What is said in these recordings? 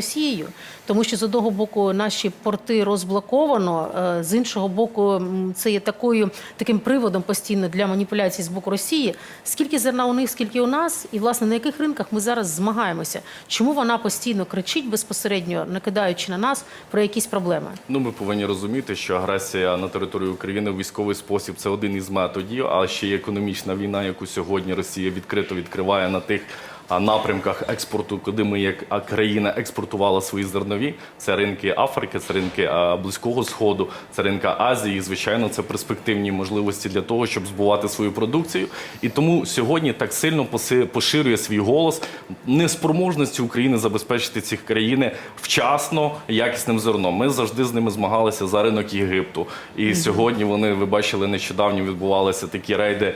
Росією, тому що з одного боку наші порти розблоковано, е, з іншого боку, це є такою таким приводом постійно для маніпуляцій з боку Росії. Скільки зерна у них, скільки у нас, і власне на яких ринках ми зараз змагаємося? Чому вона постійно кричить безпосередньо, накидаючи на нас про якісь проблеми? Ну, ми повинні розуміти, що агресія на територію України в військовий спосіб це один із методів, а ще є економічна війна, яку сьогодні Росія відкрито відкриває на тих напрямках експорту, куди ми як країна експортувала свої зернові. Це ринки Африки, це ринки Близького Сходу, це ринки Азії. І, звичайно, це перспективні можливості для того, щоб збувати свою продукцію. І тому сьогодні так сильно поширює свій голос неспроможності України забезпечити ці країни вчасно якісним зерном. Ми завжди з ними змагалися за ринок Єгипту. І сьогодні вони, ви бачили, нещодавно відбувалися такі рейди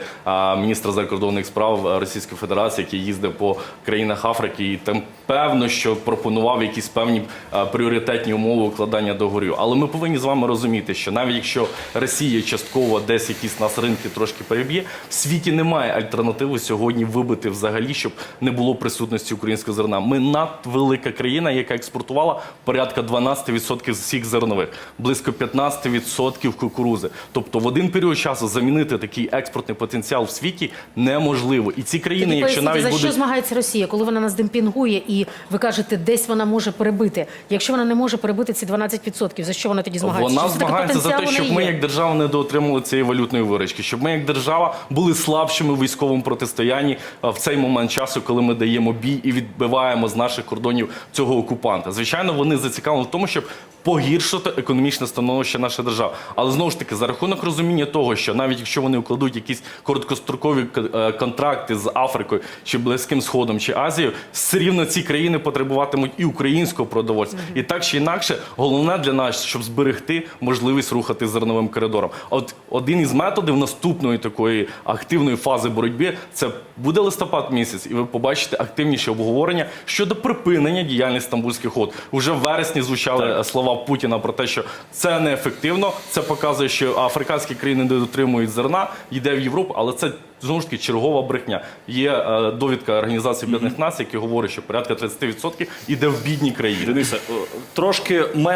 міністра закордонних справ Російської Федерації, який їздив по країнах Африки, і там певно, що пропонував якісь певні пріоритетні умови укладання договорів. Але ми повинні з вами розуміти, що навіть якщо Росія частково десь якісь нас ринки трошки переб'є, в світі немає альтернативи сьогодні вибити взагалі, щоб не було присутності українського зерна. Ми надвелика країна, яка експортувала порядка 12% всіх зернових, близько 15% кукурузи. Тобто в один період часу замінити такий експортний потенціал в світі неможливо. І ці країни, Тоді якщо навіть за що будуть змагається Росія, коли вона нас демпінгує, і ви кажете, десь вона може перебити. Якщо вона не може перебити ці 12%, за що вона тоді змагається? Вона змагається за те, щоб ми як держава не доотримали цієї валютної виручки, щоб ми як держава були слабшими в військовому протистоянні в цей момент часу, коли ми даємо бій і відбиваємо з наших кордонів цього окупанта. Звичайно, вони зацікавлені в тому, щоб погіршити економічне становище нашої держави. Але знову ж таки, за рахунок розуміння того, що навіть якщо вони укладуть якісь короткострокові е, контракти з Африкою чи Близьким Сходом чи Азією, все рівно ці країни потребуватимуть і українського продовольства. І так чи інакше, головне для нас, щоб зберегти можливість рухати зерновим коридором. От один із методів наступної такої активної фази боротьби це буде листопад місяць, і ви побачите активніше обговорення щодо припинення діяльності стамбульських угод. Уже в вересні звучали е, слова Путіна про те, що це неефективно. Це показує, що африканські країни не дотримують зерна, йде в Європу, але це знову ж таки чергова брехня. Є е, довідка Організації Об'єднаних Націй, які говорить, що порядка 30% іде в бідні країни. Денисе, о, трошки